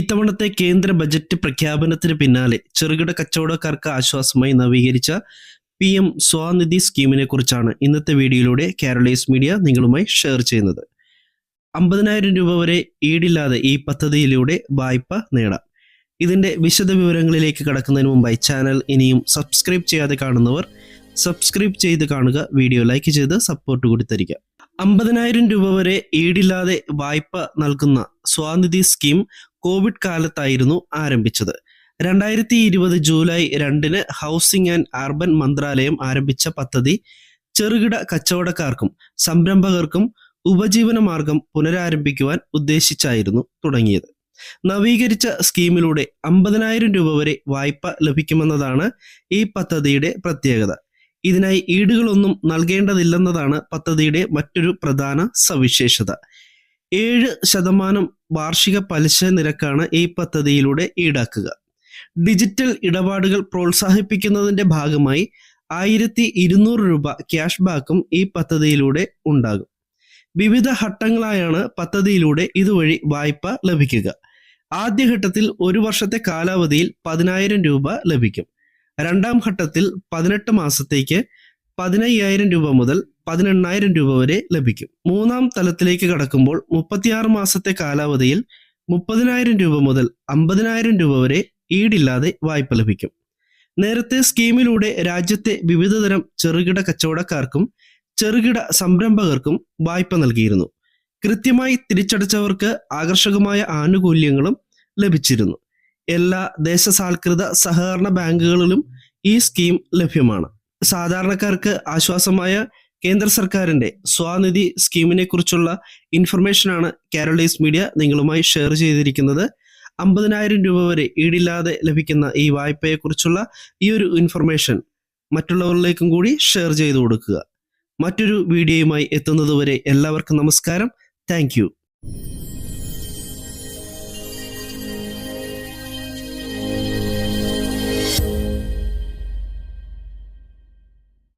ഇത്തവണത്തെ കേന്ദ്ര ബജറ്റ് പ്രഖ്യാപനത്തിന് പിന്നാലെ ചെറുകിട കച്ചവടക്കാർക്ക് ആശ്വാസമായി നവീകരിച്ച പി എം സ്വാനിധി സ്കീമിനെ കുറിച്ചാണ് ഇന്നത്തെ വീഡിയോയിലൂടെ കേരളീസ് മീഡിയ നിങ്ങളുമായി ഷെയർ ചെയ്യുന്നത്. അമ്പതിനായിരം രൂപ വരെ ഈടില്ലാതെ ഈ പദ്ധതിയിലൂടെ വായ്പ നേടാം. ഇതിന്റെ വിശദ വിവരങ്ങളിലേക്ക് കടക്കുന്നതിന് മുമ്പായി ചാനൽ ഇനിയും സബ്സ്ക്രൈബ് ചെയ്യാതെ കാണുന്നവർ സബ്സ്ക്രൈബ് ചെയ്ത് കാണുക വീഡിയോ ലൈക്ക് ചെയ്ത് സപ്പോർട്ട് കൂടി തരിക. അമ്പതിനായിരം രൂപ വരെ ഈടില്ലാതെ വായ്പ നൽകുന്ന സ്വാനിധി സ്കീം കോവിഡ് കാലത്തായിരുന്നു ആരംഭിച്ചത്. രണ്ടായിരത്തി ഇരുപത് ജൂലൈ രണ്ടിന് ഹൗസിംഗ് ആൻഡ് അർബൻ മന്ത്രാലയം ആരംഭിച്ച പദ്ധതി ചെറുകിട കച്ചവടക്കാർക്കും സംരംഭകർക്കും ഉപജീവന മാർഗം പുനരാരംഭിക്കുവാൻ ഉദ്ദേശിച്ചായിരുന്നു തുടങ്ങിയത്. നവീകരിച്ച സ്കീമിലൂടെ അമ്പതിനായിരം രൂപ വരെ വായ്പ ലഭിക്കുമെന്നതാണ് ഈ പദ്ധതിയുടെ പ്രത്യേകത. ഇതിനായി ഈടുകളൊന്നും നൽകേണ്ടതില്ലെന്നതാണ് പദ്ധതിയുടെ മറ്റൊരു പ്രധാന സവിശേഷത. ഏഴ് ശതമാനം വാർഷിക പലിശ നിരക്കാണ് ഈ പദ്ധതിയിലൂടെ ഈടാക്കുക. ഡിജിറ്റൽ ഇടപാടുകൾ പ്രോത്സാഹിപ്പിക്കുന്നതിന്റെ ഭാഗമായി ആയിരത്തി ഇരുന്നൂറ് രൂപ ക്യാഷ് ബാക്കും ഈ പദ്ധതിയിലൂടെ ഉണ്ടാകും. വിവിധ ഘട്ടങ്ങളായാണ് പദ്ധതിയിലൂടെ ഇതുവഴി വായ്പ ലഭിക്കുക. ആദ്യഘട്ടത്തിൽ ഒരു വർഷത്തെ കാലാവധിയിൽ പതിനായിരം രൂപ ലഭിക്കും. രണ്ടാം ഘട്ടത്തിൽ പതിനെട്ട് മാസത്തേക്ക് പതിനയ്യായിരം രൂപ മുതൽ പതിനെണ്ണായിരം രൂപ വരെ ലഭിക്കും. മൂന്നാം തലത്തിലേക്ക് കടക്കുമ്പോൾ മുപ്പത്തിയാറ് മാസത്തെ കാലാവധിയിൽ മുപ്പതിനായിരം രൂപ മുതൽ അമ്പതിനായിരം രൂപ വരെ ഈടില്ലാതെ വായ്പ ലഭിക്കും. നേരത്തെ സ്കീമിലൂടെ രാജ്യത്തെ വിവിധതരം ചെറുകിട കച്ചവടക്കാർക്കും ചെറുകിട സംരംഭകർക്കും വായ്പ നൽകിയിരുന്നു. കൃത്യമായി തിരിച്ചടച്ചവർക്ക് ആകർഷകമായ ആനുകൂല്യങ്ങളും ലഭിച്ചിരുന്നു. എല്ലാ ദേശസാൽകൃത സഹകരണ ബാങ്കുകളിലും ഈ സ്കീം ലഭ്യമാണ്. സാധാരണക്കാർക്ക് ആശ്വാസമായ കേന്ദ്ര സർക്കാരിന്റെ സ്വാനിധി സ്കീമിനെ കുറിച്ചുള്ള ഇൻഫർമേഷനാണ് കേരളീസ് മീഡിയ നിങ്ങളുമായി ഷെയർ ചെയ്തിരിക്കുന്നത്. അമ്പതിനായിരം രൂപ വരെ ഈടില്ലാതെ ലഭിക്കുന്ന ഈ വായ്പയെക്കുറിച്ചുള്ള ഈ ഒരു ഇൻഫർമേഷൻ മറ്റുള്ളവരിലേക്കും കൂടി ഷെയർ ചെയ്തു കൊടുക്കുക. മറ്റൊരു വീഡിയോയുമായി എത്തുന്നതുവരെ എല്ലാവർക്കും നമസ്കാരം. താങ്ക്